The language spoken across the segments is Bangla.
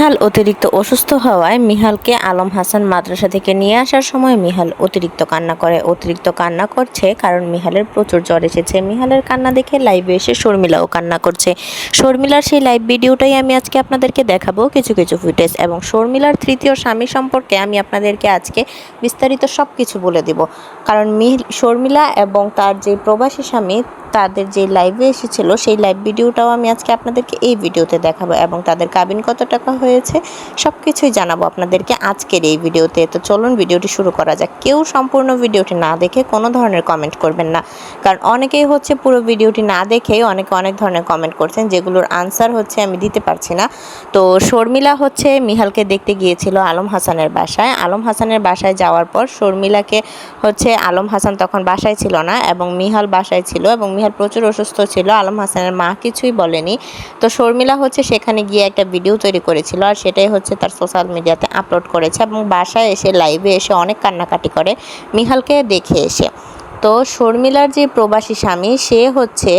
মিহাল অতিরিক্ত অসুস্থ হওয়ায় মিহালকে আলম হাসান মাদ্রাসা থেকে নিয়ে আসার সময় মিহাল অতিরিক্ত কান্না করে। অতিরিক্ত কান্না করছে কারণ মিহালের প্রচুর জ্বর এসেছে। মিহালের কান্না দেখে লাইভে এসে শর্মিলাও কান্না করছে। শর্মিলার সেই লাইভ ভিডিওটাই আমি আজকে আপনাদেরকে দেখাবো কিছু কিছু ফুটেজ এবং শর্মিলার তৃতীয় স্বামী সম্পর্কে আমি আপনাদেরকে আজকে বিস্তারিত সব কিছু বলে দিব। কারণ মিহিল শর্মিলা এবং তার যে প্রবাসী স্বামী তাদের যে লাইভে এসেছিল, সেই লাইভ ভিডিওটাও আমি আজকে আপনাদেরকে এই ভিডিওতে দেখাবো এবং তাদের কাবিন কত টাকা হয়েছে সব কিছুই জানাব আপনাদেরকে আজকের এই ভিডিওতে তো চলুন ভিডিওটি শুরু করা যাক। কেউ সম্পূর্ণ ভিডিওটি না দেখে কোনো ধরনের কমেন্ট করবেন না। কারণ অনেকেই হচ্ছে পুরো ভিডিওটি না দেখেই অনেকে অনেক ধরনের কমেন্ট করছেন, যেগুলোর আনসার হচ্ছে আমি দিতে পারছি না। তো শর্মিলা হচ্ছে মিহালকে দেখতে গিয়েছিল আলম হাসানের বাসায়। আলম হাসানের বাসায় যাওয়ার পর শর্মিলাকে হচ্ছে আলম হাসান তখন বাসায় ছিল না এবং মিহাল বাসায় ছিল এবং মিহাল প্রচুর অসুস্থ ছিল, আলম হাসানের মা কিছুই বলেনি। তো শর্মিলা হচ্ছে সেখানে গিয়ে একটা ভিডিও তৈরি করেছিল আর সেটাই হচ্ছে তার সোশ্যাল মিডিয়াতে আপলোড করেছে এবং বাসায় এসে লাইভে এসে অনেক কান্নাকাটি করে মিহালকে দেখে এসে। তো শর্মিলার যে প্রবাসী স্বামী, সে হচ্ছে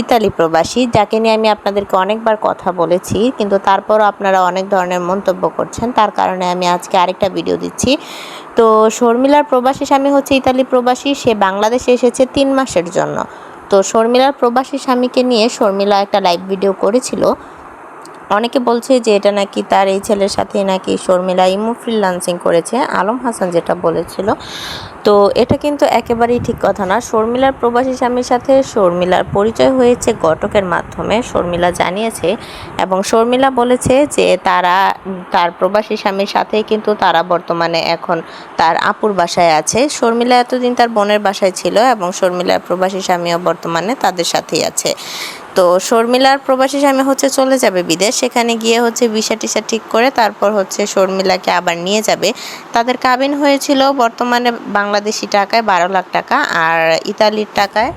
ইতালি প্রবাসী, যাকে নিয়ে আমি আপনাদেরকে অনেকবার কথা বলেছি, কিন্তু তারপরও আপনারা অনেক ধরনের মন্তব্য করছেন, তার কারণে আমি আজকে আরেকটা ভিডিও দিচ্ছি। তো শর্মিলার প্রবাসী স্বামী হচ্ছে ইতালি প্রবাসী, সে বাংলাদেশে এসেছে তিন মাসের জন্য। তো শর্মিলার প্রবাসী স্বামীকে নিয়ে শর্মিলা একটা লাইভ ভিডিও করেছিল। অনেকে বলছে যে এটা নাকি তার এই ছেলের সাথে নাকি শর্মিলা ইমো ফ্রিলান্সিং করেছে। আলম হাসান যেটা বলেছিল তো এটা কিন্তু একেবারেই ঠিক কথা না। শর্মিলার প্রবাসী স্বামীর সাথে শর্মিলার পরিচয় হয়েছে ঘটকের মাধ্যমে। শর্মিলা জানিয়েছে এবং শর্মিলা বলেছে যে তারা, তার প্রবাসী স্বামীর সাথেই কিন্তু তারা বর্তমানে এখন তার আপুর বাসায় আছে। শর্মিলা এতদিন তার বোনের বাসায় ছিল এবং শর্মিলার প্রবাসী স্বামীও বর্তমানে তাদের সাথেই আছে। তো শর্মিলার প্রবাসী স্বামী হচ্ছে চলে যাবে বিদেশ, সেখানে গিয়ে হচ্ছে ভিসা টিসা ঠিক করে তারপর হচ্ছে শর্মিলাকে আবার নিয়ে যাবে। তাদের কাবিন হয়েছিল বর্তমানে বাংলাদেশি টাকায় বারো লাখ টাকা আর ইতালির টাকায়